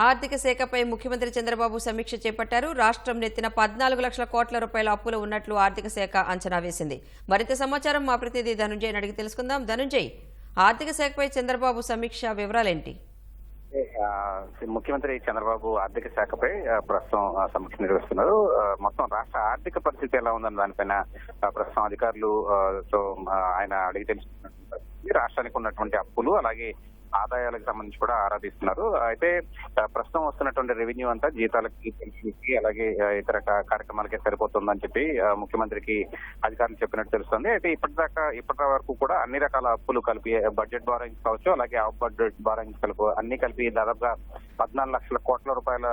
ఆర్థిక శాఖపై ముఖ్యమంత్రి చంద్రబాబు సమీక్ష చేపట్టారు. రాష్ట్రం నెత్తిన పద్నాలుగు లక్షల కోట్ల రూపాయల అప్పులు ఉన్నట్లు ఆర్థిక శాఖ అంచనా వేసింది. మరింత సమాచారం మా ప్రతినిధి ధనుంజయ్ అడిగి తెలుసుకుందాం. ధనుంజయ్ ఆర్థిక శాఖపై చంద్రబాబు సమీక్ష వివరాలేంటి? ఆ, ముఖ్యమంత్రి చంద్రబాబు ఆర్థిక శాఖపై ప్రస్తుతం సమీక్ష నిర్వహిస్తున్నారు. మొత్తం రాష్ట్ర ఆర్థిక పరిస్థితి ఎలా ఉందన్న దానిపైన ప్రస్తుతం అధికారులు ఆయన అడిగి తెలుసుకున్నటువంటి రాష్ట్రానికి ఉన్నటువంటి అప్పులు అలాగే ఆదాయాలకు సంబంధించి కూడా ఆరాధిస్తున్నారు. అయితే ప్రస్తుతం వస్తున్నటువంటి రెవెన్యూ అంతా జీతాలకి పెన్షన్కి అలాగే ఇతర కార్యక్రమాలకే సరిపోతుందని చెప్పి ముఖ్యమంత్రికి అధికారులు చెప్పినట్టు తెలుస్తుంది. అయితే ఇప్పటిదాకా ఇప్పటి వరకు కూడా అన్ని రకాల అప్పులు కలిపి బడ్జెట్ బారోయింగ్స్ కావచ్చు అలాగే ఆఫ్ బడ్జెట్ బారోయింగ్స్ కలుపు అన్ని కలిపి దాదాపుగా పద్నాలుగు లక్షల కోట్ల రూపాయల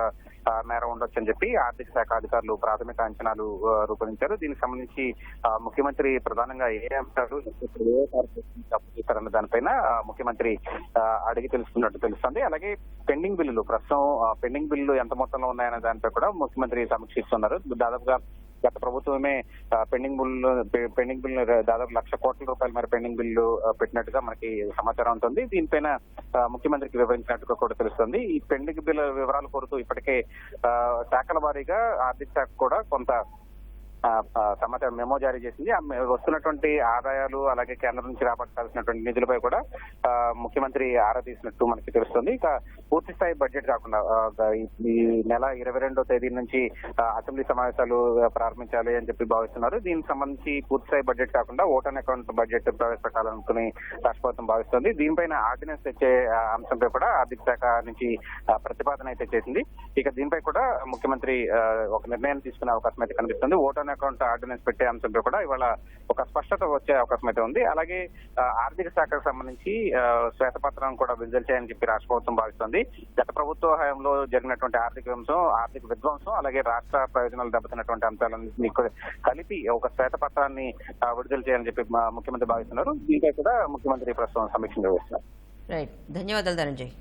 ఆ, అని చెప్పి ఆర్థిక శాఖ అధికారులు ప్రాథమిక అంచనాలు రూపొందించారు. దీనికి సంబంధించి ముఖ్యమంత్రి ప్రధానంగా ఏ అంశాలు ఇప్పుడు ఏ అప్పు దానిపైన ముఖ్యమంత్రి అడిగి తెలుసుకున్నట్టు తెలుస్తుంది. అలాగే పెండింగ్ బిల్లులు ప్రస్తుతం ఆ, పెండింగ్ బిల్లులు ఎంత మొత్తంలో ఉన్నాయనే దానిపై కూడా ముఖ్యమంత్రి సమీక్షిస్తున్నారు. దాదాపుగా గత ప్రభుత్వమే పెండింగ్ బిల్లు పె- పెండింగ్ బిల్లు దాదాపు లక్ష కోట్ల రూపాయలు మరి పెండింగ్ బిల్లు పెట్టినట్టుగా మనకి సమాచారం ఉంటుంది. దీనిపైన ముఖ్యమంత్రికి వివరించినట్టుగా కూడా తెలుస్తుంది. ఈ పెండింగ్ బిల్లు వివరాలు కోరుతూ ఇప్పటికే శాఖల వారీగా ఆర్థిక శాఖ కూడా కొంత సమాచారం మెమో జారీ చేసింది. వస్తున్నటువంటి ఆదాయాలు అలాగే కేంద్రం నుంచి రాబట్టాల్సినటువంటి నిధులపై కూడా ముఖ్యమంత్రి ఆరా తీసినట్టు మనకి తెలుస్తుంది. ఇక పూర్తి స్థాయి బడ్జెట్ కాకుండా ఈ- నెల ఇరవై రెండో తేదీ నుంచి అసెంబ్లీ సమావేశాలు ప్రారంభించాలి అని చెప్పి భావిస్తున్నారు. దీనికి సంబంధించి పూర్తి స్థాయి బడ్జెట్ కాకుండా ఓటన్ అకౌంట్ బడ్జెట్ ప్రవేశపెట్టాలనుకుని రాష్ట్ర ప్రభుత్వం భావిస్తుంది. దీనిపైన ఆర్డినెన్స్ తెచ్చే అంశంపై కూడా ఆర్థిక శాఖ నుంచి ప్రతిపాదన అయితే చేసింది. ఇక దీనిపై కూడా ముఖ్యమంత్రి ఒక నిర్ణయం తీసుకునే అవకాశం అయితే కనిపిస్తుంది. ఓటన్ అకౌంట్ ఆర్డినెన్స్ పెట్టే అంశంపై కూడా ఇవాళ ఒక స్పష్టత వచ్చే అవకాశం అయితే ఉంది. అలాగే ఆర్థిక శాఖకు సంబంధించి శ్వేతపత్రం కూడా విడుదల చేయాలని చెప్పి రాష్ట్ర ప్రభుత్వం భావిస్తుంది. గత ప్రభుత్వ హయాంలో జరిగినటువంటి ఆర్థిక విధ్వంసం ఆర్థిక విధ్వంసం అలాగే రాష్ట్ర ప్రయోజనాలు దెబ్బతిన్నటువంటి అంశాలన్నింటినీ కలిపి ఒక శ్వేతపత్రాన్ని విడుదల చేయాలని చెప్పి ముఖ్యమంత్రి భావిస్తున్నారు. దీనిపై కూడా ముఖ్యమంత్రి ప్రస్తుతం సమీక్ష నిర్వహిస్తున్నారు. రైట్ ధన్యవాదాలు ధనంజయ్.